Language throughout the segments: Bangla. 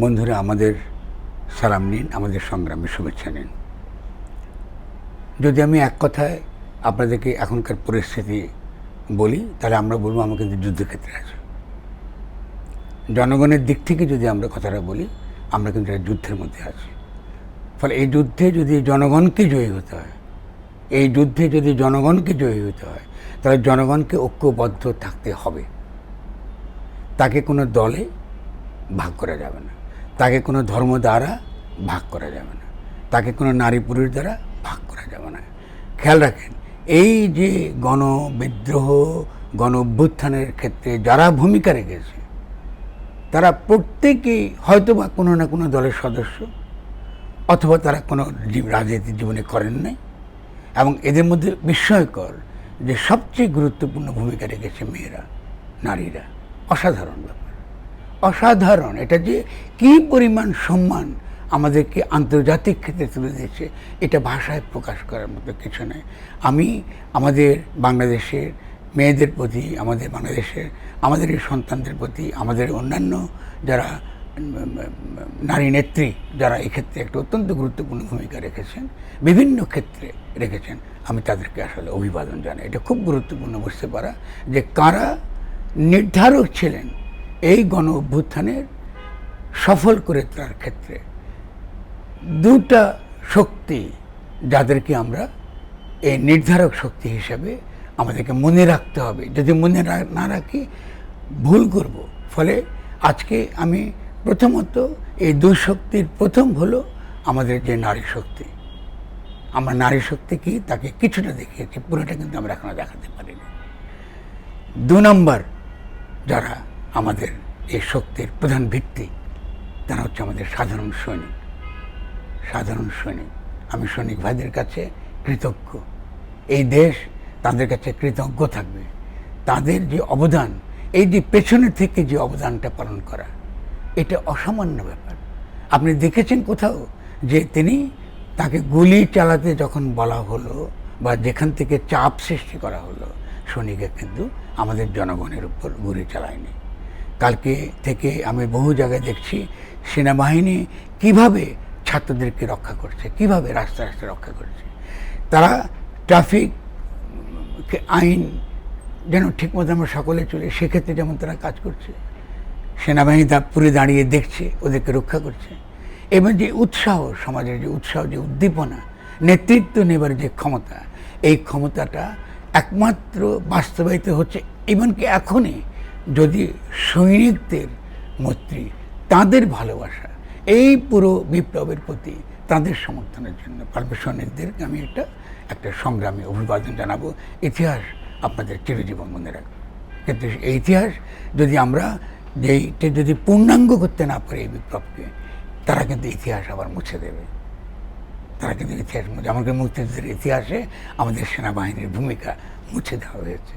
বন্ধুরা, আমাদের সালাম নিন, আমাদের সংগ্রামে শুভেচ্ছা নিন। যদি আমি এক কথায় আপনাদেরকে এখনকার পরিস্থিতি বলি, তাহলে আমরা বলব আমরা কিন্তু যুদ্ধক্ষেত্রে আছি জনগণের দিক থেকে যদি আমরা কথাটা বলি, আমরা কিন্তু একটা যুদ্ধের মধ্যে আছি। ফলে এই যুদ্ধে যদি জনগণকে জয়ী হতে হয়, এই যুদ্ধে যদি জনগণকে জয়ী হতে হয়, তাহলে জনগণকে ঐক্যবদ্ধ থাকতে হবে। তাকে কোনো দলে ভাগ করা যাবে না। তাকে কোনো ধর্ম দ্বারা ভাগ করা যাবে না। তাকে কোনো নারী পুরুষ দ্বারা ভাগ করা যাবে না। খেয়াল রাখেন, এই যে গণবিদ্রোহ গণ অভ্যুত্থানের ক্ষেত্রে যারা ভূমিকা রেখেছে, তারা প্রত্যেকেই হয়তো বা কোনো না কোনো দলের সদস্য, অথবা তারা কোনো রাজনীতির জীবনে করেন নাই, এবং এদের মধ্যে বিস্ময়কর যে সবচেয়ে গুরুত্বপূর্ণ ভূমিকা রেখেছে মেয়েরা, নারীরা, অসাধারণ ব্যাপার। অসাধারণ। এটা যে কী পরিমাণ সম্মান আমাদেরকে আন্তর্জাতিক ক্ষেত্রে তুলে দিয়েছে এটা ভাষায় প্রকাশ করার মতো কিছু নয়। আমি আমাদের বাংলাদেশের মেয়েদের প্রতি, আমাদের বাংলাদেশের, আমাদের এই সন্তানদের প্রতি, আমাদের অন্যান্য যারা নারী নেত্রী যারা এক্ষেত্রে একটা অত্যন্ত গুরুত্বপূর্ণ ভূমিকা রেখেছেন, বিভিন্ন ক্ষেত্রে রেখেছেন, আমি তাদেরকে আসলে অভিবাদন জানাই। এটা খুব গুরুত্বপূর্ণ, বুঝতে পারা যে কারা নির্ধারক ছিলেন এই গণ অভ্যুত্থানের সফল করে তোলার ক্ষেত্রে দুটা শক্তি যাদেরকে আমরা এই নির্ধারক শক্তি হিসাবে আমাদেরকে মনে রাখতে হবে। যদি মনে না রাখি, ভুল করব। ফলে আজকে আমি প্রথমত এই দুই শক্তির প্রথম হলো আমাদের যে নারী শক্তি। আমরা নারী শক্তি কি, তাকে কিছুটা দেখিয়েছি, পুরোটা কিন্তু আমরা এখনও দেখাতে পারিনি। দু নম্বর যারা আমাদের এই শক্তির প্রধান ভিত্তি। তারা হচ্ছে আমাদের সাধারণ সৈনিক। সাধারণ সৈনিক। আমি সৈনিক ভাইদের কাছে কৃতজ্ঞ। এই দেশ তাদের কাছে কৃতজ্ঞ থাকবে। তাদের যে অবদান, এই যে পেছনে থেকে যে অবদানটা পালন করা, এটা অসামান্য ব্যাপার। আপনি দেখেছেন কোথাও যে তিনি তাকে গুলি চালাতে যখন বলা হলো বা যেখান থেকে চাপ সৃষ্টি করা হলো সৈনিকে কিন্তু আমাদের জনগণের উপর গুলি চালায়নি। কালকে থেকে আমি বহু জায়গায় দেখছি সেনাবাহিনী কীভাবে ছাত্রদেরকে রক্ষা করছে, কীভাবে রাস্তা রাস্তা রক্ষা করছে। তারা ট্রাফিক আইন যেন ঠিকমতো আমরা সকলে চলে, সেক্ষেত্রে যেমন তারা কাজ করছে, সেনাবাহিনী তা পুরে দাঁড়িয়ে দেখছে, ওদেরকে রক্ষা করছে। এবং যে উৎসাহ, সমাজের যে উৎসাহ, যে উদ্দীপনা, নেতৃত্ব নেবার যে ক্ষমতা, এই ক্ষমতাটা একমাত্র বাস্তবায়িত হচ্ছে, এমনকি এখনই যদি সৈনিকদের মৈত্রী, তাদের ভালোবাসা, এই পুরো বিপ্লবের প্রতি তাদের সমর্থনের জন্য পারবে সৈনিকদেরকে আমি একটা একটা সংগ্রামী অভিবাদন জানাব। ইতিহাস আপনাদের চিরজীবন মনে রাখবে। কিন্তু এই ইতিহাস যদি আমরা যেইটা যদি পূর্ণাঙ্গ করতে না পারি এই বিপ্লবকে, তারা কিন্তু ইতিহাস আবার মুছে দেবে। তারা কিন্তু ইতিহাস মুছে আমাদের মুক্তিযুদ্ধের ইতিহাসে আমাদের সেনাবাহিনীর ভূমিকা মুছে দেওয়া হয়েছে।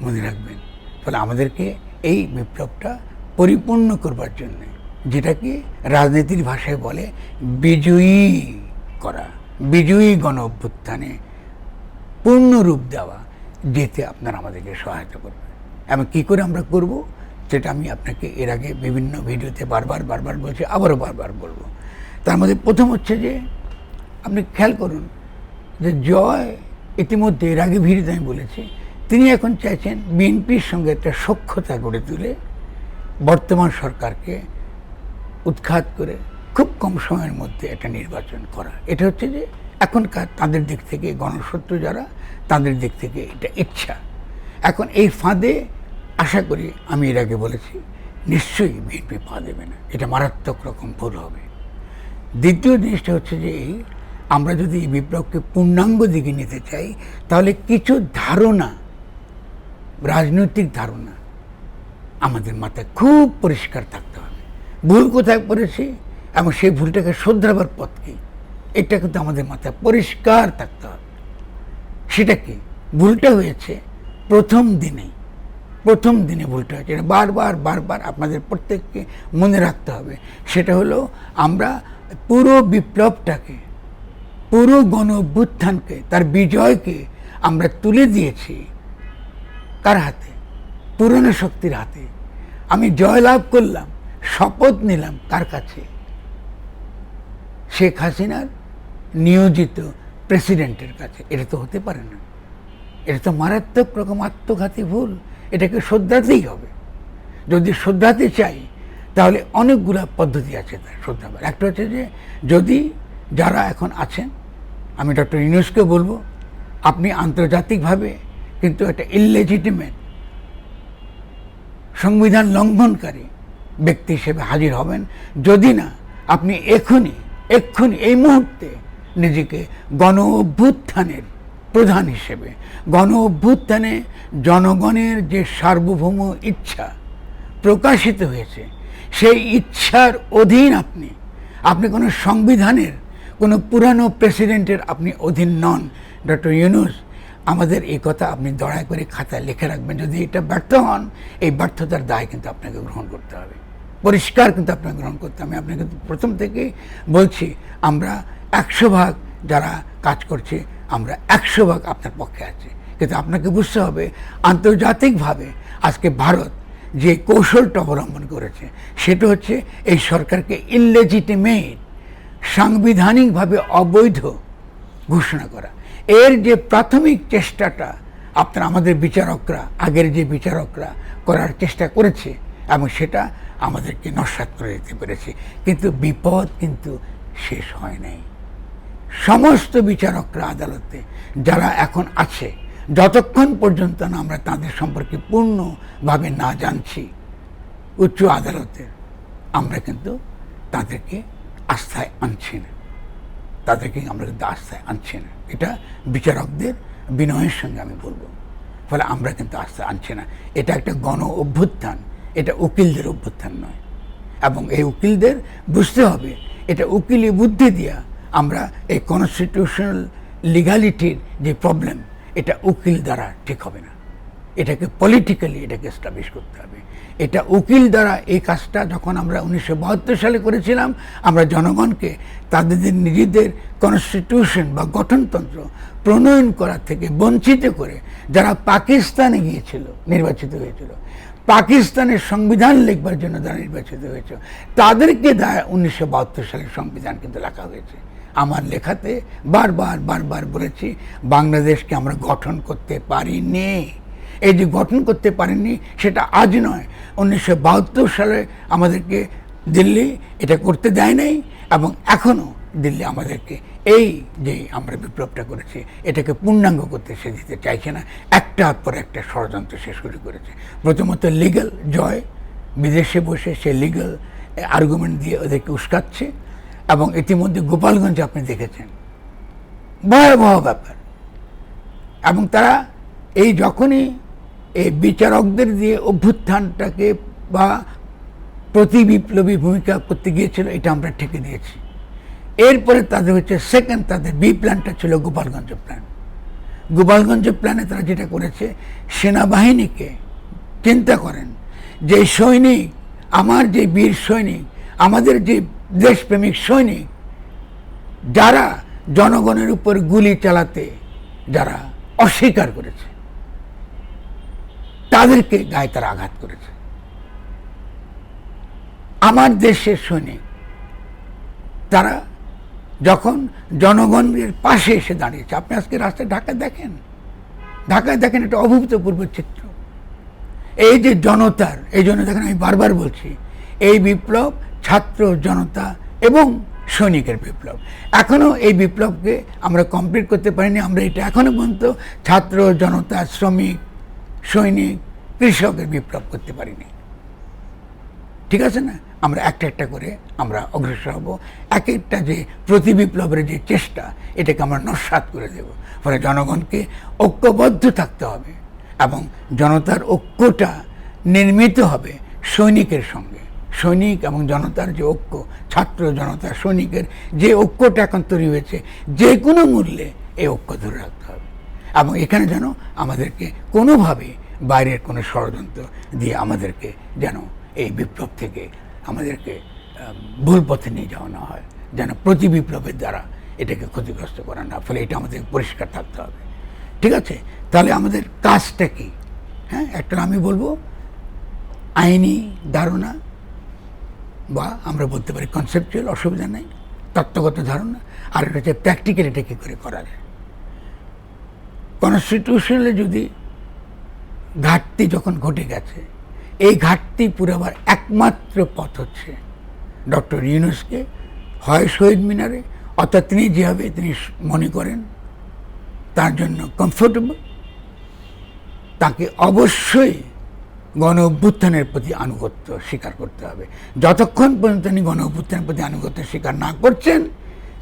মনে রাখবেন ফলে আমাদেরকে এই বিপ্লবটা পরিপূর্ণ করবার জন্যে যেটাকে রাজনীতির ভাষায় বলে বিজয়ী করা, বিজয়ী গণ অভ্যুত্থানে পূর্ণ রূপ দেওয়া, যেতে আপনারা আমাদেরকে সহায়তা করবে। এবং কী করে আমরা করব? সেটা আমি আপনাকে এর আগে বিভিন্ন ভিডিওতে বারবার বারবার বলছি, আবারও বারবার বলব। তার মধ্যে প্রথম হচ্ছে যে, আপনি খেয়াল করুন যে জয় ইতিমধ্যে, এর আগে ভিডিওতে আমি বলেছি তিনি এখন চাইছেন বিএনপির সঙ্গে একটা সখ্যতা গড়ে তুলে বর্তমান সরকারকে উৎখাত করে খুব কম সময়ের মধ্যে একটা নির্বাচন করা। এটা হচ্ছে যে এখনকার তাদের দিক থেকে গণশত্রু যারা, তাদের দিক থেকে এটা ইচ্ছা। এখন এই ফাঁদে আশা করি আমি এর আগে বলেছি, নিশ্চয়ই বিএনপি পা দেবে না। এটা মারাত্মক রকম ভুল হবে। দ্বিতীয় জিনিসটা হচ্ছে যে এই, আমরা যদি এই বিপ্লবকে পূর্ণাঙ্গ দিকে নিতে চাই, তাহলে কিছু ধারণা রাজনৈতিক ধারণা। আমাদের মাথায় খুব পরিষ্কার থাকতে হবে। ভুল কোথায় করেছি এবং সেই ভুলটাকে শোধরাবার পথ কি এটা কিন্তু আমাদের মাথায় পরিষ্কার থাকতে হবে। সেটা কি? ভুলটা হয়েছে প্রথম দিনে। প্রথম দিনে ভুলটা হয়েছে। এটা বারবার বারবার আপনাদের প্রত্যেককে মনে রাখতে হবে। সেটা হলো আমরা পুরো বিপ্লবটাকে, পুরো গণ অভ্যুত্থানকে তার বিজয়কে আমরা তুলে দিয়েছি। কার হাতে? পুরনো শক্তির হাতে। আমি জয়লাভ করলাম, শপথ নিলাম কার কাছে? শেখ হাসিনার নিয়োজিত প্রেসিডেন্টের কাছে। এটা তো হতে পারে না। এটা তো মারাত্মক রকম আত্মঘাতী ভুল। এটাকে শ্রদ্ধাতেই হবে। যদি শ্রদ্ধাতে চাই, তাহলে অনেকগুলা পদ্ধতি আছে তার শ্রদ্ধাবার একটা হচ্ছে যে, যদি যারা এখন আছেন, আমি ডক্টর ইউনুসকে বলব, আপনি আন্তর্জাতিকভাবে কিন্তু একটা ইললেজিটিমেট সংবিধান লঙ্ঘনকারী ব্যক্তি হিসেবে হাজির হবেন। যদি না, আপনি এখনই, এক্ষুনি এই মুহূর্তে নিজেকে গণ অভ্যুত্থানের প্রধান হিসেবে, গণ অভ্যুত্থানে জনগণের যে সার্বভৌম ইচ্ছা প্রকাশিত হয়েছে, সেই ইচ্ছার অধীন আপনি আপনি কোনো সংবিধানের, কোনো পুরানো প্রেসিডেন্টের আপনি অধীন নন। ডক্টর ইউনুস আমাদের এই কথা আপনি দয়া করে খাতায় লিখে রাখবেন। যদি এটা ব্যর্থ হন, এই ব্যর্থতার দায় কিন্তু আপনাকে গ্রহণ করতে হবে। পরিষ্কার কিন্তু আপনাকে গ্রহণ করতে হবে। আপনাকে প্রথম থেকেই বলছি, আমরা একশো ভাগ যারা কাজ করছে, আমরা একশো ভাগ আপনার পক্ষে আছে। কিন্তু আপনাকে বুঝতে হবে, আন্তর্জাতিকভাবে আজকে ভারত যে কৌশলটা অবলম্বন করেছে, সেটা হচ্ছে এই সরকারকে ইললেজিটিমেট সাংবিধানিকভাবে অবৈধ ঘোষণা করা। এর যে প্রাথমিক চেষ্টাটা আপনার, আমাদের বিচারকরা, আগের যে বিচারকরা করার চেষ্টা করেছে, এবং সেটা আমাদেরকে নস্বাত করে দিতে পেরেছে। কিন্তু বিপদ কিন্তু শেষ হয় নাই। সমস্ত বিচারকরা আদালতে যারা এখন আছে, যতক্ষণ পর্যন্ত না আমরা তাদের সম্পর্কে পূর্ণভাবে না জানছি, উচ্চ আদালতে আমরা কিন্তু তাদেরকে আস্থায় আনছি না। তাদেরকে আমরা কিন্তু আস্থায় আনছি না। এটা বিচারকদের বিনয়ের সঙ্গে আমি বলব। ফলে আমরা কিন্তু আস্থা আনছি না। এটা একটা গণ অভ্যুত্থান। এটা উকিলদের অভ্যুত্থান নয়। এবং এই উকিলদের বুঝতে হবে, এটা উকিলি বুদ্ধি দিয়া আমরা এই কনস্টিটিউশনাল লিগালিটির যে প্রবলেম এটা উকিল দ্বারা ঠিক হবে না। এটাকে পলিটিক্যালি এটাকে এস্টাবলিশ করতে হবে। এটা উকিল দ্বারা এই কাজটা যখন আমরা উনিশশো বাহাত্তর সালে করেছিলাম, আমরা জনগণকে তাদের নিজেদের কনস্টিটিউশন বা গঠনতন্ত্র প্রণয়ন করা থেকে বঞ্চিত করে যারা পাকিস্তানে গিয়েছিল, নির্বাচিত হয়েছিল, পাকিস্তানের সংবিধান লিখবার জন্য যারা নির্বাচিত হয়েছে, তাদেরকে দায় উনিশশো সালের সংবিধান কিন্তু লেখা হয়েছে। আমার লেখাতে বারবার বারবার বলেছি, বাংলাদেশকে আমরা গঠন করতে পারিনি। এই যে গঠন করতে পারেননি, সেটা আজ নয়। উনিশশো সালে আমাদেরকে দিল্লি এটা করতে দেয় নাই এবং এখনও দিল্লি আমাদেরকে এই যে আমরা বিপ্লবটা করেছি, এটাকে পূর্ণাঙ্গ করতে সে দিতে চাইছে না। একটা পর একটা ষড়যন্ত্র সে শুরু করেছে। প্রথমত লিগাল জয়, বিদেশে বসে সে লিগাল আর্গুমেন্ট দিয়ে ওদেরকে উস্কাচ্ছে এবং ইতিমধ্যে গোপালগঞ্জ আপনি দেখেছেন। ভয়াবহ ব্যাপার। এবং তারা এই যখনই এই বিচারকদের দিয়ে অভ্যুত্থানটাকে বা প্রতি বিপ্লবী ভূমিকা করতে গিয়েছিল, এটা আমরা ঠেকে দিয়েছি। এরপরে তাদের হচ্ছে সেকেন্ড তাদের বি প্ল্যানটা ছিল গোপালগঞ্জ প্ল্যান গোপালগঞ্জ প্ল্যানে তারা যেটা করেছে, সেনাবাহিনীকে চিন্তা করেন যে সৈনিক, আমার যে বীর সৈনিক, আমাদের যে দেশপ্রেমিক সৈনিক, যারা জনগণের উপর গুলি চালাতে যারা অস্বীকার করেছে তাদেরকে গায়ে তারা আঘাত করেছে। আমার দেশের সৈনিক, তারা যখন জনগণের পাশে এসে দাঁড়িয়েছে, আপনি আজকে রাস্তায় ঢাকা দেখেন? ঢাকায় দেখেন একটা অভূতপূর্ব চিত্র। এই যে জনতার, এই জন্য দেখেন আমি বারবার বলছি, এই বিপ্লব ছাত্র জনতা এবং সৈনিকের বিপ্লব। এখনও এই বিপ্লবকে আমরা কমপ্লিট করতে পারিনি, আমরা এটা এখনও পর্যন্ত ছাত্র জনতা, শ্রমিক, সৈনিক কৃষকের বিপ্লব করতে পারিনি। ঠিক আছে না? আমরা একটা একটা করে আমরা অগ্রসর হব। এক একটা যে প্রতি বিপ্লবের যে চেষ্টা, এটাকে আমরা নস্বাত করে দেব। ফলে জনগণকে ঐক্যবদ্ধ থাকতে হবে এবং জনতার ঐক্যটা নির্মিত হবে সৈনিকের সঙ্গে। সৈনিক এবং জনতার যে ঐক্য, ছাত্র জনতা, সৈনিকের যে ঐক্যটা এখন তৈরি হয়েছে, যে কোনো মূল্যে এই ঐক্য ধরে রাখতে হবে। এবং এখানে যেন আমাদেরকে কোনোভাবে বাইরের কোনো ষড়যন্ত্র দিয়ে আমাদেরকে যেন এই বিপ্লব থেকে আমাদেরকে ভুল পথে নিয়ে যাওয়া না হয়, যেন প্রতি বিপ্লবের দ্বারা এটাকে ক্ষতিগ্রস্ত করা না ফলে এটা আমাদের পরিষ্কার থাকতে হবে। ঠিক আছে? তাহলে আমাদের কাজটা কি? হ্যাঁ একটা আমি বলব, আইনি ধারণা বা আমরা বলতে পারি কনসেপচুয়াল অসুবিধা নেই, তত্ত্বগত ধারণা। আর এটা হচ্ছে প্র্যাকটিক্যাল এটা কী করে করা যায়? কনস্টিটিউশনালে যদি ঘাটতি যখন ঘটে গেছে, এই ঘাটতি পুরাবার একমাত্র পথ হচ্ছে ডক্টর ইউনুসকে হয় শহীদ মিনারে, অর্থাৎ তিনি যেভাবে তিনি মনে করেন তার জন্য কমফোর্টেবল তাকে অবশ্যই গণ অভ্যুত্থানের প্রতি আনুগত্য স্বীকার করতে হবে। যতক্ষণ পর্যন্ত তিনি গণ অভ্যুত্থানের প্রতি আনুগত্য স্বীকার না করছেন,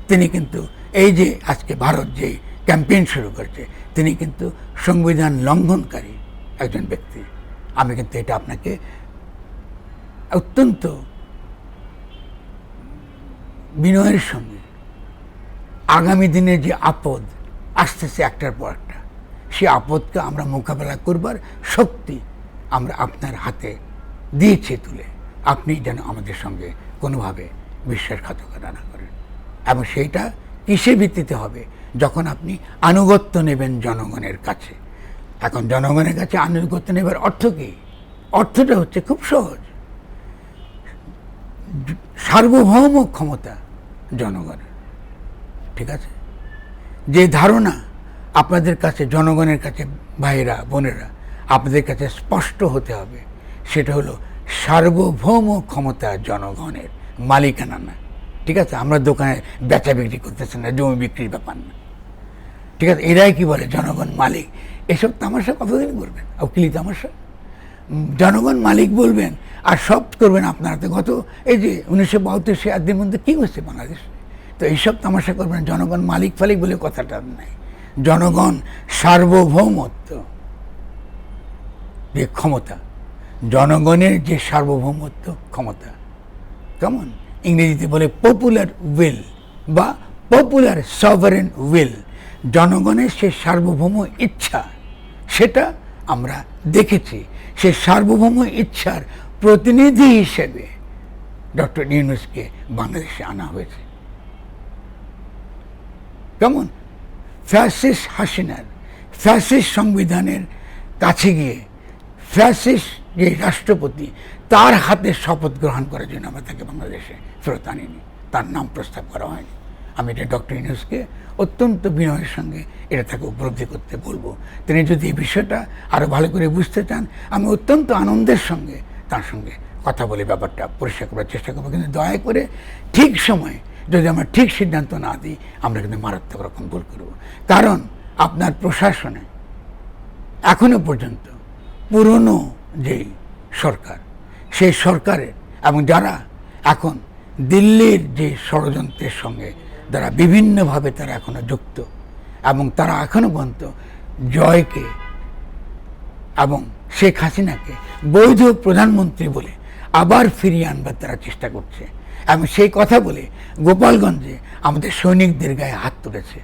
তিনি কিন্তু এই যে আজকে ভারত যে ক্যাম্পেইন শুরু করছে, তিনি কিন্তু সংবিধান লঙ্ঘনকারী। একজন ব্যক্তি। আমি কিন্তু এটা আপনাকে অত্যন্ত বিনয়ের সঙ্গে আগামী দিনে যে আপদ আসতেছে একটার পর একটা, সে আপদকে আমরা মোকাবেলা করবার শক্তি আমরা আপনার হাতে দিয়েছি তুলে। আপনি যেন আমাদের সঙ্গে কোনোভাবে বিশ্বাসঘাতকতা না করেন। এবং সেইটা কিসে ভিত্তিতে হবে? যখন আপনি আনুগত্য নেবেন জনগণের কাছে এখন জনগণের কাছে আনুগত্য নেবার অর্থ কী? অর্থটা হচ্ছে খুব সহজ। সার্বভৌম ক্ষমতা জনগণের। ঠিক আছে? যে ধারণা আপনাদের কাছে, জনগণের কাছে ভাইয়েরা, বোনেরা, আপনাদের কাছে স্পষ্ট হতে হবে, সেটা হলো সার্বভৌম ক্ষমতা জনগণের মালিকানা না। ঠিক আছে? আমরা দোকানে বেচা বিক্রি করতেছি না, জমি বিক্রির ব্যাপার না। ঠিক আছে? এরাই কি বলে? জনগণ মালিক। এসব তামাশা কতদিন করবেন? উকিলি তামাশা। জনগণ মালিক বলবেন, আর সব করবেন আপনারা তো গত এই যে উনিশশো বাহাত্তর সে মধ্যে কী হচ্ছে বাংলাদেশ? তো এইসব তামাশা করবেন, জনগণ মালিক ফালিক বলে কথাটা নাই। জনগণ সার্বভৌমত্ব যে ক্ষমতা। জনগণের যে সার্বভৌমত্ব, ক্ষমতা। কেমন? ইংরেজিতে বলে পপুলার উইল বা পপুলার সভারেন উইল জনগণের সে সার্বভৌম ইচ্ছা। সেটা আমরা দেখেছি। সে সার্বভৌম ইচ্ছার প্রতিনিধি হিসেবে ডক্টর ইউনুসকে বাংলাদেশে আনা হয়েছে। কেমন? ফ্যাসিস হাসিনার ফ্যাসিস সংবিধানের কাছে গিয়ে ফ্যাসিস যে রাষ্ট্রপতি, তার হাতে শপথ গ্রহণ করার জন্য আমরা তাকে বাংলাদেশে ফেরত আনিনি। তার নাম প্রস্তাব করা হয়নি। আমি এটা ডক্টর ইউনুসকে অত্যন্ত বিনয়ের সঙ্গে এটা তাকে উপলব্ধি করতে বলব। তিনি যদি এই বিষয়টা আরও ভালো করে বুঝতে চান, আমি অত্যন্ত আনন্দের সঙ্গে তার সঙ্গে কথা বলে ব্যাপারটা পরিষ্কার করার চেষ্টা করব। কিন্তু দয়া করে ঠিক সময়ে যদি আমরা ঠিক সিদ্ধান্ত না দিই, আমরা কিন্তু মারাত্মক রকম ভুল করব। কারণ আপনার প্রশাসনে এখনও পর্যন্ত পুরনো যেই সরকার, সেই সরকারের এবং যারা এখন দিল্লির যে ষড়যন্ত্রের সঙ্গে যারা বিভিন্নভাবে তারা এখনও যুক্ত এবং তারা এখনও পর্যন্ত জয়কে এবং শেখ হাসিনাকে বৈধ প্রধানমন্ত্রী বলে আবার ফিরিয়ে আনবার তারা চেষ্টা করছে এবং সেই কথা বলে গোপালগঞ্জে আমাদের সৈনিকদের গায়ে হাত তুলেছে।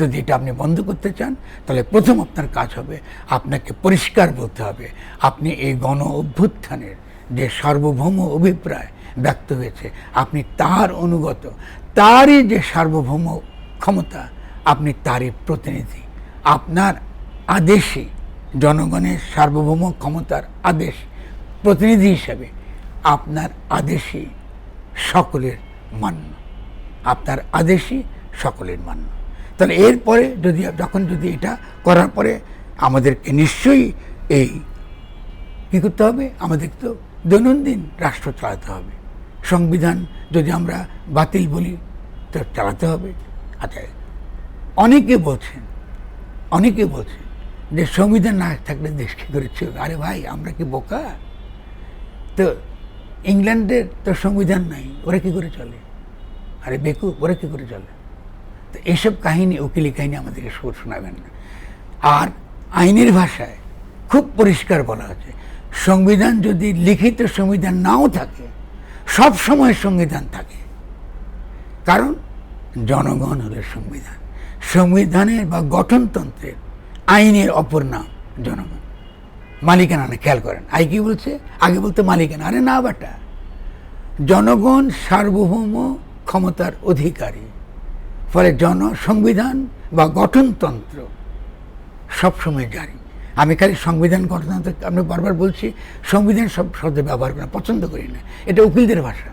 যদি এটা আপনি বন্ধ করতে চান, তাহলে প্রথম আপনার কাজ হবে, আপনাকে পরিষ্কার বলতে হবে, আপনি এই গণ অভ্যুত্থানের যে সার্বভৌম অভিপ্রায় ব্যক্ত হয়েছে, আপনি তার অনুগত তারই যে সার্বভৌম ক্ষমতা, আপনি তারই প্রতিনিধি। আপনার আদেশে জনগণের সার্বভৌম ক্ষমতার আদেশ, প্রতিনিধি হিসাবে আপনার আদেশই সকলের মান্য। আপনার আদেশই সকলের মান্য। তাহলে এরপরে যদি, যখন যদি এটা করার পরে আমাদেরকে নিশ্চয়ই এই কী করতে হবে? আমাদের তো দৈনন্দিন রাষ্ট্র চালাতে হবে। সংবিধান যদি আমরা বাতিল বলি, তো চালাতে হবে। আচ্ছা অনেকে বলছেন, অনেকে বলছে যে সংবিধান না থাকলে দেশ কী করে চলবে? আরে ভাই, আমরা কি বোকা? তো ইংল্যান্ডের তো সংবিধান নাই, ওরা কি করে চলে? আরে বেকু ওরা কি করে চলে? তো এসব কাহিনী, উকিলি কাহিনী আমাদেরকে শোনাবেন না। আর আইনের ভাষায় খুব পরিষ্কার বলা আছে, সংবিধান যদি লিখিত সংবিধান নাও থাকে সব সময় সংবিধান থাকে। কারণ জনগণ হলো সংবিধান। সংবিধানের বা গঠনতন্ত্রের আইনের অপর নাম জনগণ। মালিকানা না খেয়াল করেন। আই কি বলছে? আগে বলতে মালিকানা। আরে না বাটা জনগণ সার্বভৌম ক্ষমতার অধিকারী। ফলে জন, সংবিধান বা গঠনতন্ত্র সবসময় জারি। আমি খালি সংবিধান গঠনতন্ত্র আমি বারবার বলছি, সংবিধান সব শব্দ ব্যবহার করি, পছন্দ করি না। এটা উকিলদের ভাষা।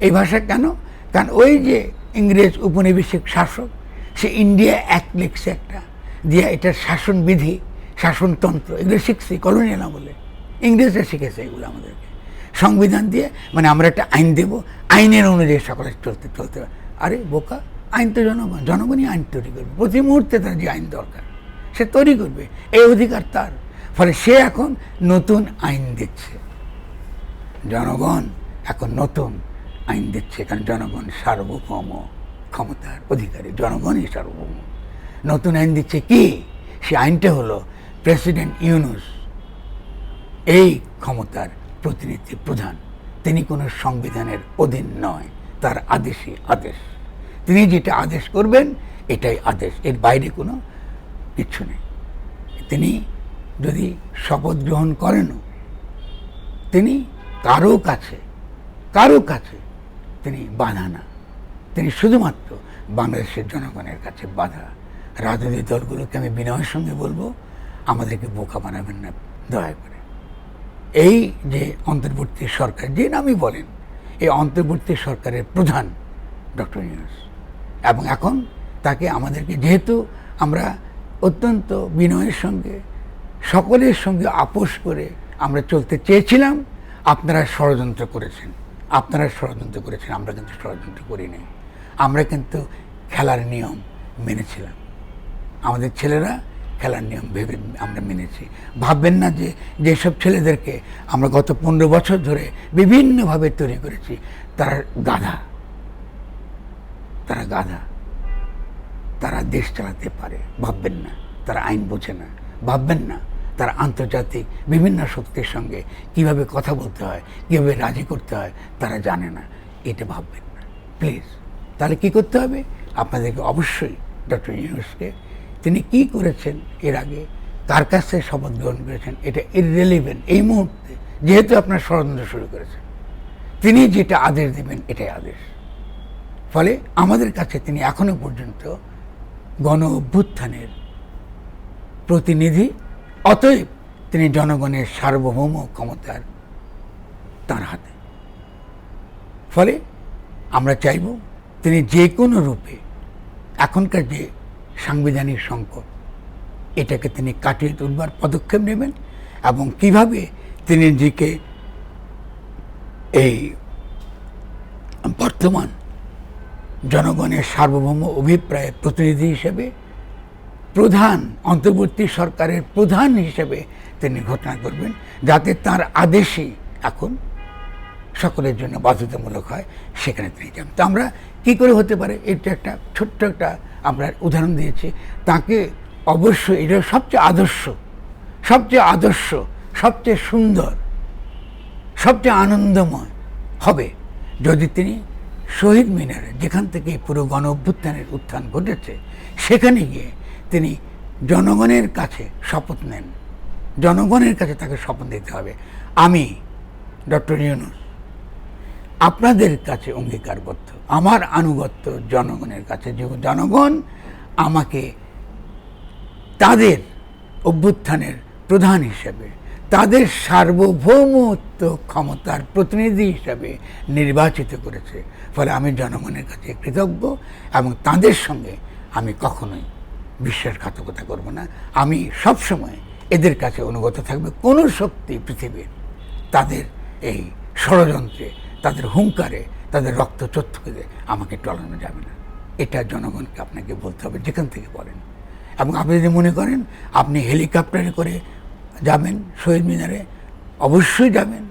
এই ভাষা কেন? কারণ ওই যে ইংরেজ উপনিবেশিক শাসক, সে ইন্ডিয়া অ্যাক্ট লিখছে একটা, দিয়ে এটার শাসনবিধি, শাসনতন্ত্র, এগুলো শিখছি, কলোনিয়াল আমলে। ইংরেজরা শিখেছে এগুলো আমাদেরকে। সংবিধান দিয়ে মানে আমরা একটা আইন দেব, আইনের অনুযায়ী সকলে চলতে চলতে। আরে বোকা, আইন তো জনগণ, জনগণই আইন তৈরি করবে। প্রতি মুহূর্তে তার যে আইন দরকার। সে তৈরি করবে। এই অধিকার তার। ফলে সে এখন নতুন আইন দিচ্ছে। জনগণ এখন নতুন আইন দিচ্ছে। কারণ জনগণ সার্বভৌম ক্ষমতার অধিকারী। জনগণই সার্বভৌম। নতুন আইন দিচ্ছে কি? সে আইনটা হলো প্রেসিডেন্ট ইউনুস, এই ক্ষমতার প্রতিনিধি প্রধান। তিনি কোনো সংবিধানের অধীন নয়। তার আদেশই আদেশ। তিনি যেটা আদেশ করবেন, এটাই আদেশ। এর বাইরে কোনো কিছু নেই। তিনি যদি শপথ গ্রহণ করেনও, তিনি কারও কাছে কারও কাছে তিনি বাধা না। তিনি শুধুমাত্র বাংলাদেশের জনগণের কাছে বাধা। রাজনৈতিক দলগুলোকে আমি বিনয়ের সঙ্গে বলব, আমাদেরকে বোকা বানাবেন না, দয়া করে। এই যে অন্তর্বর্তী সরকার, যে নামই বলেন, এই অন্তর্বর্তী সরকারের প্রধান ডক্টর ইউনুস। এবং এখন তাকে আমাদেরকে, যেহেতু আমরা অত্যন্ত বিনয়ের সঙ্গে, সকলের সঙ্গে আপোষ করে আমরা চলতে চেয়েছিলাম। আপনারা ষড়যন্ত্র করেছেন। আপনারা ষড়যন্ত্র করেছেন, আমরা কিন্তু ষড়যন্ত্র করিনি। আমরা কিন্তু খেলার নিয়ম মেনেছিলাম। আমাদের ছেলেরা খেলার নিয়ম ভেবে আমরা মেনেছি। ভাববেন না যে যেসব ছেলেদেরকে আমরা গত পনেরো বছর ধরে বিভিন্নভাবে তৈরি করেছি, তারা গাধা। তারা গাধা। তারা দেশ চালাতে পারে। ভাববেন না, তারা আইন বোঝে না। ভাববেন না, তারা আন্তর্জাতিক বিভিন্ন শক্তির সঙ্গে কীভাবে কথা বলতে হয়, কীভাবে রাজি করতে হয়, তারা জানে না। এটা ভাববেন না। প্লিজ, তাহলে কি করতে হবে? আপনাদেরকে অবশ্যই ডক্টর ইউনুসকে তিনি কি করেছেন এর আগে, কার কাছ থেকে শপথ গ্রহণ করেছেন, এটা ইররেলিভেন্ট এই মুহূর্তে, যেহেতু আপনার ষড়যন্ত্র শুরু করেছেন। তিনি যেটা আদেশ দেবেন, এটাই আদেশ। ফলে আমাদের কাছে তিনি এখনও পর্যন্ত গণ অভ্যুত্থানের প্রতিনিধি, অতএব তিনি জনগণের সার্বভৌম ক্ষমতার তার হাতে। ফলে আমরা চাইব তিনি যে কোনো রূপে এখনকার যে সাংবিধানিক সংকট, এটাকে তিনি কাটিয়ে তুলবার পদক্ষেপ নেবেন এবং কীভাবে তিনি নিজেকে এই বর্তমান জনগণের সার্বভৌম অভিপ্রায়ের প্রতিনিধি হিসেবে, প্রধান অন্তর্বর্তী সরকারের প্রধান হিসেবে তিনি ঘোষণা করবেন, যাতে তার আদেশই এখন সকলের জন্য বাধ্যতামূলক হয়, সেখানে তিনি যান। তো আমরা কী করে হতে পারে? এটা একটা ছোট্ট একটা আমরা উদাহরণ দিয়েছি। তাকে অবশ্যই এটা সবচেয়ে আদর্শ সবচেয়ে আদর্শ, সবচেয়ে সুন্দর, সবচেয়ে আনন্দময় হবে যদি তিনি শহীদ মিনারে, যেখান থেকে পুরো গণ অভ্যুত্থানের উত্থান ঘটেছে, সেখানে গিয়ে তিনি জনগণের কাছে শপথ নেন। জনগণের কাছে তাকে শপথ দিতে হবে। আমি, ডক্টর ইউনুস, আপনাদের কাছে অঙ্গীকারবদ্ধ। আমার আনুগত্য জনগণের কাছে। যে জনগণ আমাকে তাদের অভ্যুত্থানের প্রধান হিসেবে তাদের সার্বভৌমত্ব ক্ষমতার প্রতিনিধি হিসাবে নির্বাচিত করেছে। ফলে আমি জনগণের কাছে কৃতজ্ঞ এবং তাদের সঙ্গে আমি কখনোই বিশ্বাসঘাতকতা করব না। আমি সবসময় এদের কাছে অনুগত থাকবে। কোনো শক্তি পৃথিবীর তাদের এই ষড়যন্ত্রে, তাদের হুঙ্কারে, তাদের রক্ত চক্ষুকে আমাকে টলানো যাবে না। এটা জনগণকে আপনাকে বলতে হবে, যেখান থেকে বলেন। এবং আপনি যদি মনে করেন, আপনি হেলিকপ্টারে করে যাবেন শহীদ মিনারে, অবশ্যই যাবেন।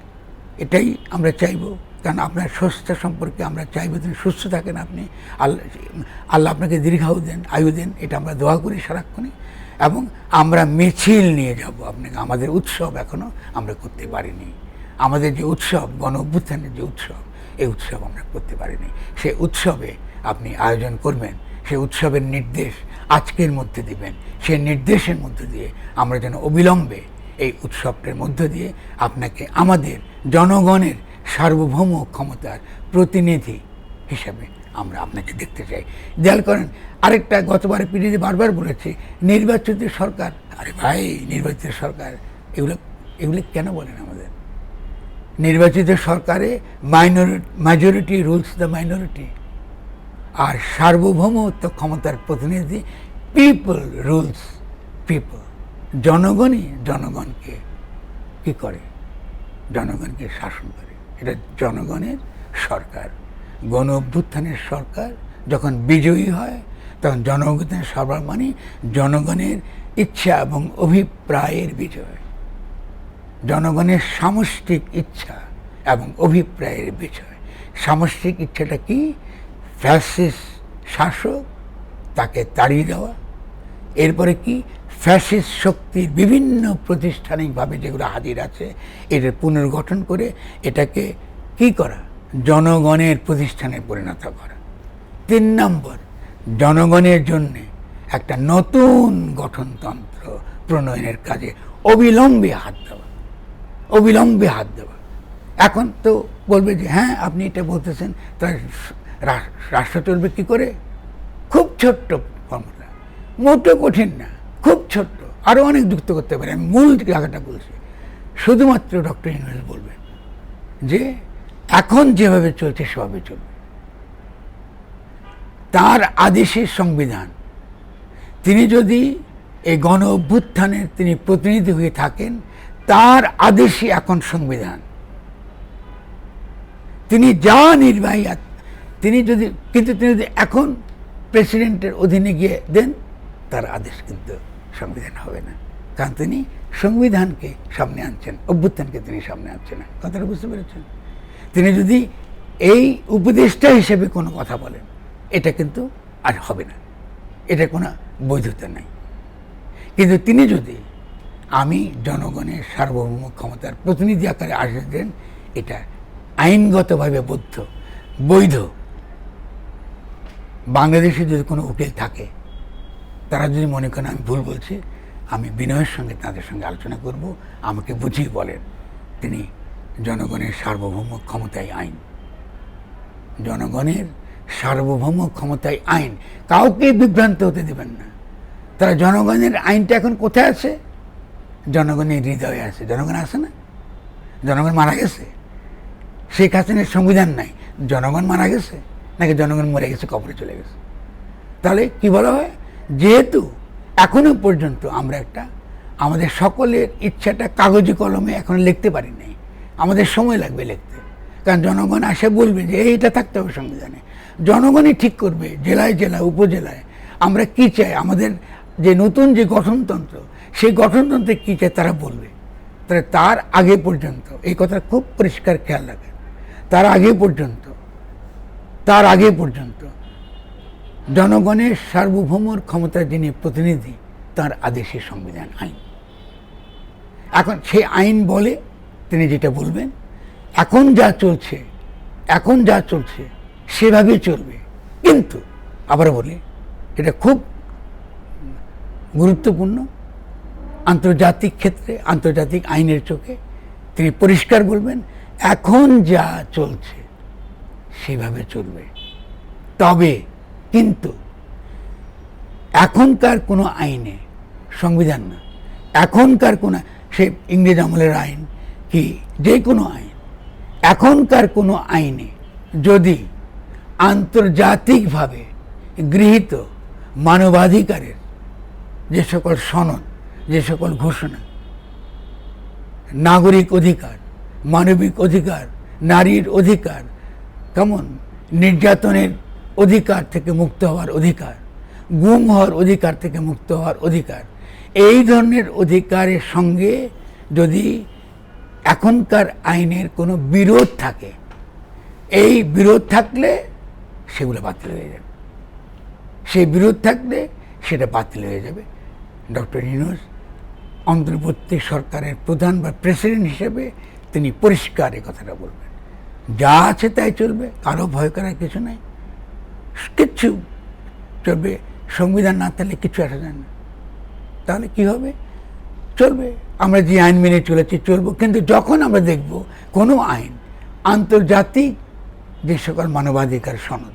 এটাই আমরা চাইব। কারণ আপনার সুস্থ সম্পর্কে আমরা চাইব তিনি সুস্থ থাকেন আপনি। আল্লাহ আল্লাহ আপনাকে দীর্ঘায়ু দেন, আয়ু দেন, এটা আমরা দোয়া করি সারাক্ষণে এবং আমরা মিছিল নিয়ে যাব আপনাকে, আমাদের উৎসব এখনও আমরা করতে পারিনি। আমাদের যে উৎসব, গণ অভ্যুত্থানের যে উৎসব, এই উৎসব আমরা করতে পারিনি। সে উৎসবে আপনি আয়োজন করবেন, সে উৎসবের নির্দেশ আজকের মধ্যে দিবেন সেই নির্দেশের মধ্যে দিয়ে আমরা যেন অবিলম্বে এই উৎসবটার মধ্য দিয়ে আপনাকে আমাদের জনগণের সার্বভৌম ক্ষমতার প্রতিনিধি হিসাবে আমরা আপনাকে দেখতে চাই। দেয়াল করেন, আরেকটা গতবারে পিড়িতে বারবার বলেছি, নির্বাচিত সরকার, আরে ভাই, নির্বাচিত সরকার, এগুলো এগুলো কেন বলেন আমাদের? নির্বাচিত সরকারে minority majority rules the minority আর সার্বভৌমত্ব ক্ষমতার প্রতিনিধি পিপল রুলস পিপল জনগণই জনগণকে কি করে? জনগণকে শাসন করে। এটা জনগণের সরকার। গণ অভ্যুত্থানের সরকার যখন বিজয়ী হয়, তখন জনগণের সরকার মানে জনগণের ইচ্ছা এবং অভিপ্রায়ের বিজয়। জনগণের সামষ্টিক ইচ্ছা এবং অভিপ্রায়ের বিষয় সামষ্টিক ইচ্ছাটা কি? ফ্যাসিস শাসক তাকে তাড়িয়ে দেওয়া। এরপরে কি? ফ্যাসিস্ট শক্তির বিভিন্ন প্রতিষ্ঠানিকভাবে যেগুলো হাজির আছে এটার পুনর্গঠন করে এটাকে কি করা? জনগণের প্রতিষ্ঠানে পরিণত করা। তিন নম্বর, জনগণের জন্যে একটা নতুন গঠনতন্ত্র প্রণয়নের কাজে অবিলম্বে হাত দেওয়া। অবিলম্বে হাত দেওয়া। এখন তো বলবে যে হ্যাঁ আপনি এটা বলতেছেন রা- রাষ্ট্র চলবে কী করে? খুব ছোট্ট ফর্মুলা মোটেও কঠিন না। খুব ছোট্ট আরও অনেক যুক্ত করতে পারে, আমি মূল জায়গাটা বলছি, শুধুমাত্র ডক্টর ইউনুস বলবেন যে এখন যেভাবে চলছে সেভাবে চলবে। তার আদেশের সংবিধান, তিনি যদি এই গণ অভ্যুত্থানের তিনি প্রতিনিধি হয়ে থাকেন, তার আদেশই এখন সংবিধান। তিনি যা নির্বাহী তিনি যদি, কিন্তু তিনি যদি এখন প্রেসিডেন্টের অধীনে গিয়ে দেন, তার আদেশ কিন্তু সংবিধান হবে না। কারণ তিনি সংবিধানকে সামনে আনছেন, অভ্যুত্থানকে তিনি সামনে আনছেন না। কথাটা বুঝতে পেরেছেন? তিনি যদি এই উপদেষ্টা হিসেবে কোনো কথা বলেন, এটা কিন্তু আর হবে না। এটা কোনো বৈধতা নাই। কিন্তু তিনি যদি আমি জনগণের সার্বভৌম ক্ষমতার প্রতিনিধি আকারে আসেন এটা আইনগতভাবে বদ্ধ, বৈধ। বাংলাদেশে যদি কোনো উকিল থাকে তারা যদি মনে করেন আমি ভুল বলছি, আমি বিনয়ের সঙ্গে তাদের সঙ্গে আলোচনা করব, আমাকে বুঝিয়ে বলেন। তিনি জনগণের সার্বভৌম ক্ষমতায় আইন। জনগণের সার্বভৌম ক্ষমতায় আইন। কাউকে বিভ্রান্ত হতে দেবেন না। তারা জনগণের আইনটা এখন কোথায় আছে? জনগণের হৃদয়ে আছে। জনগণ আছে না? জনগণ মারা গেছে? শেখ হাসিনের সংবিধান নাই। জনগণ মারা গেছে? নাকি জনগণ মরে গেছে, কবরে চলে গেছে? তাহলে কি বলা হয়? যেহেতু এখনও পর্যন্ত আমরা একটা, আমাদের সকলের ইচ্ছাটা কাগজে কলমে এখন লিখতে পারি নাই। আমাদের সময় লাগবে লিখতে। কারণ জনগণ আসে বলবে যে এইটা থাকতে হবে সংবিধানে। জনগণই ঠিক করবে, জেলায় জেলায় উপজেলায়। আমরা কি চাই? আমাদের যে নতুন যে গঠনতন্ত্র, সেই গঠনতন্ত্রে কী চাই তারা বলবে। তাহলে তার আগে পর্যন্ত, এই কথা খুব পরিষ্কার খেয়াল রাখে তার আগে পর্যন্ত, তার আগে পর্যন্ত জনগণের সার্বভৌমর ক্ষমতার যিনি প্রতিনিধি, তার আদেশে সংবিধান আইন। এখন সেই আইন বলে তিনি যেটা বলবেন, এখন যা চলছে, এখন যা চলছে সেভাবেই চলবে। কিন্তু আবার বলি, এটা খুব গুরুত্বপূর্ণ, আন্তর্জাতিক ক্ষেত্রে, আন্তর্জাতিক আইনের চোখে তিনি পরিষ্কার বলবেন, এখন যা চলছে, সেভাবে চলবে। তবে কিন্তু এখনকার কোনো আইনে সংবিধান না। এখনকার কোনো সে ইংরেজ আমলের আইন কি যে কোনো আইন। এখনকার কোনো আইনে যদি আন্তর্জাতিকভাবে গৃহীত মানবাধিকারের যে সকল সনদ, যে সকল ঘোষণা, নাগরিক অধিকার, মানবিক অধিকার, নারীর অধিকার, কেমন নির্যাতনের অধিকার থেকে মুক্ত হওয়ার অধিকার, গুম হওয়ার অধিকার থেকে মুক্ত হওয়ার অধিকার। এই ধরনের অধিকারের সঙ্গে যদি এখনকার আইনের কোনো বিরোধ থাকে, এই বিরোধ থাকলে সেগুলো বাতিল হয়ে যাবে। সেই বিরোধ থাকলে সেটা বাতিল হয়ে যাবে। ডক্টর ইউনুস অন্তর্বর্তী সরকারের প্রধান বা প্রেসিডেন্ট হিসেবে তিনি পরিষ্কার এ কথাটা বলবেন। যা আছে তাই চলবে, কারও ভয় করার কিছু নাই। কিচ্ছু চলবে, সংবিধান না থাকলে কিছু আসা যায় না। তাহলে কি হবে? চলবে। আমরা যে আইন মেনে চলেছি, চলবো। কিন্তু যখন আমরা দেখব কোনো আইন, আন্তর্জাতিক যে সকল মানবাধিকার সনদ,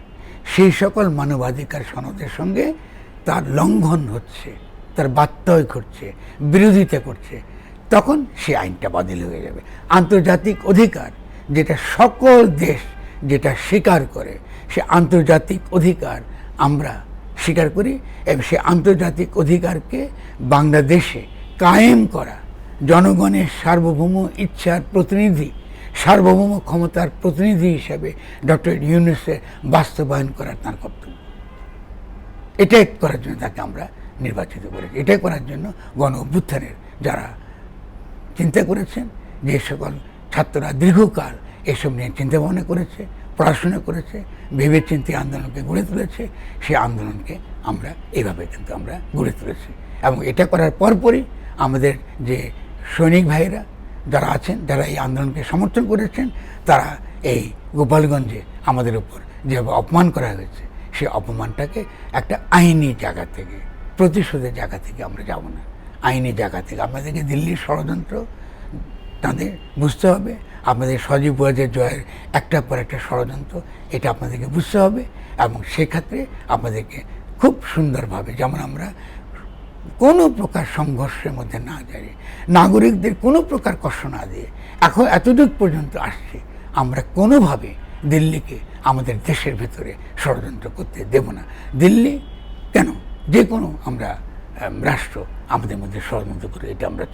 সেই সকল মানবাধিকার সনদের সঙ্গে তার লঙ্ঘন হচ্ছে, তার বাত্যয় করছে বিরোধিতা করছে, তখন সেই আইনটা বাতিল হয়ে যাবে। আন্তর্জাতিক অধিকার যেটা সকল দেশ যেটা স্বীকার করে সে আন্তর্জাতিক অধিকার আমরা স্বীকার করি এবং সে আন্তর্জাতিক অধিকারকে বাংলাদেশে কায়েম করা, জনগণের সার্বভৌম ইচ্ছার প্রতিনিধি, সার্বভৌম ক্ষমতার প্রতিনিধি হিসাবে ডক্টর ইউনুসের বাস্তবায়ন করার তার কর্তব্য। এটাই করার জন্য তাকে আমরা নির্বাচিত করেছি। এটাই করার জন্য গণ অভ্যুত্থানের যারা চিন্তা করেছেন, যে সকল ছাত্ররা দীর্ঘকাল এসব নিয়ে চিন্তা ভাবনা করেছে পড়াশোনা করেছে ভেবে চিন্তে আন্দোলনকে গড়ে তুলেছে সেই আন্দোলনকে আমরা এভাবে কিন্তু আমরা গড়ে তুলেছি। এবং এটা করার পরপরই আমাদের যে সৈনিক ভাইয়েরা যারা আছেন, যারা এই আন্দোলনকে সমর্থন করেছেন, তারা এই গোপালগঞ্জে আমাদের উপর যেভাবে অপমান করা হয়েছে সেই অপমানটাকে একটা আইনি জায়গা থেকে, প্রতিশোধের জায়গা থেকে আমরা যাব না। আইনি জায়গা থেকে আমাদেরকে দিল্লির ষড়যন্ত্র তাদের বুঝতে হবে। আপনাদের সজীব ওয়াজের জয়ের একটার পর একটা ষড়যন্ত্র, এটা আপনাদেরকে বুঝতে হবে এবং সেক্ষেত্রে আপনাদেরকে খুব সুন্দরভাবে, যেমন আমরা কোনো প্রকার সংঘর্ষের মধ্যে না যাই, নাগরিকদের কোনো প্রকার কষ্ট না দিয়ে, এখন এতদূর পর্যন্ত আসছে, আমরা কোনোভাবে দিল্লিকে আমাদের দেশের ভেতরে ষড়যন্ত্র করতে দেব না। দিল্লি কেন? যে কোনো আমরা রাষ্ট্র আমাদের মধ্যে ষড়যন্ত্র করে এটা আমরা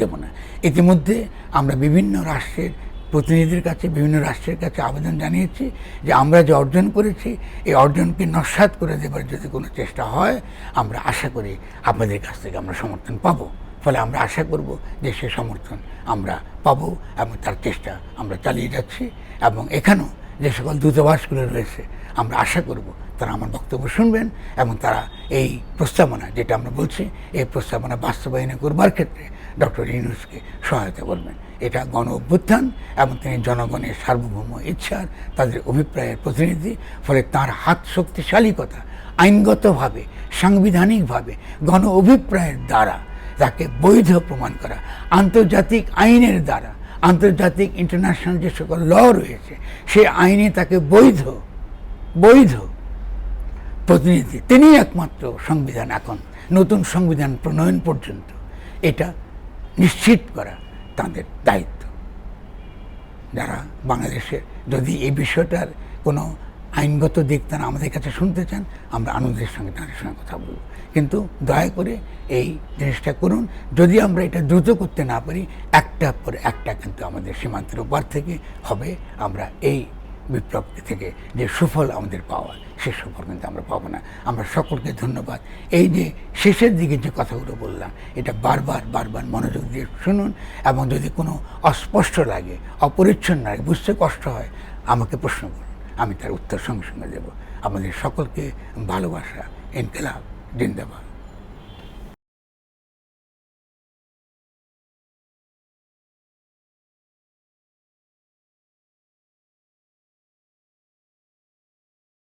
দেব না। ইতিমধ্যে আমরা বিভিন্ন রাষ্ট্রের প্রতিনিধির কাছে, বিভিন্ন রাষ্ট্রের কাছে আবেদন জানিয়েছি যে আমরা যে অর্জন করেছি, এই অর্জনকে নস্বাত করে দেবার যদি কোনো চেষ্টা হয়, আমরা আশা করি আপনাদের কাছ থেকে আমরা সমর্থন পাবো। ফলে আমরা আশা করব যে সে সমর্থন আমরা পাবো এবং তার চেষ্টা আমরা চালিয়ে যাচ্ছি এবং এখানেও যে সকল দূতাবাসগুলো রয়েছে আমরা আশা করব তারা আমার বক্তব্য শুনবেন এবং তারা এই প্রস্তাবনা যেটা আমরা বলছি, এই প্রস্তাবনা বাস্তবায়নে করবার ক্ষেত্রে ডক্টর ইউনুসকে সহায়তা করবেন। এটা গণ অভ্যুত্থান এবং তিনি জনগণের সার্বভৌম ইচ্ছার, তাদের অভিপ্রায়ের প্রতিনিধি, ফলে তার হাত শক্তিশালীকতা আইনগতভাবে, সাংবিধানিকভাবে, গণ অভিপ্রায়ের দ্বারা, তাকে বৈধ প্রমাণ করা, আন্তর্জাতিক আইনের দ্বারা, আন্তর্জাতিক ইন্টারন্যাশনাল যে সকল ল রয়েছে সেই আইনে তাকে বৈধ বৈধ প্রতিনিধি। তিনি একমাত্র সংবিধান এখন, নতুন সংবিধান প্রণয়ন পর্যন্ত। এটা নিশ্চিত করা তাদের দায়িত্ব। যারা বাংলাদেশের যদি এই বিষয়টার কোনো আইনগত দিক তারা আমাদের কাছে শুনতে চান, আমরা আনন্দের সঙ্গে তাদের সঙ্গে কথা বলব। কিন্তু দয়া করে এই জিনিসটা করুন। যদি আমরা এটা দ্রুত করতে না পারি একটা পর একটা কিন্তু আমাদের সীমান্তের ওপার থেকে হবে। আমরা এই বিপ্লব থেকে যে সুফল আমাদের পাওয়া, সে সুফল কিন্তু আমরা পাবো না। আমরা সকলকে ধন্যবাদ। এই যে শেষের দিকে যে কথাগুলো বললাম, এটা বারবার বারবার মনোযোগ দিয়ে শুনুন এবং যদি কোনো অস্পষ্ট লাগে, অপরিচ্ছন্ন লাগে, বুঝতে কষ্ট হয়, আমাকে প্রশ্ন করুন। আমি তার উত্তর সঙ্গে সঙ্গে দেবো। আমাদের সকলকে ভালোবাসা, ইনকেলাব, জিন্দাবাদ।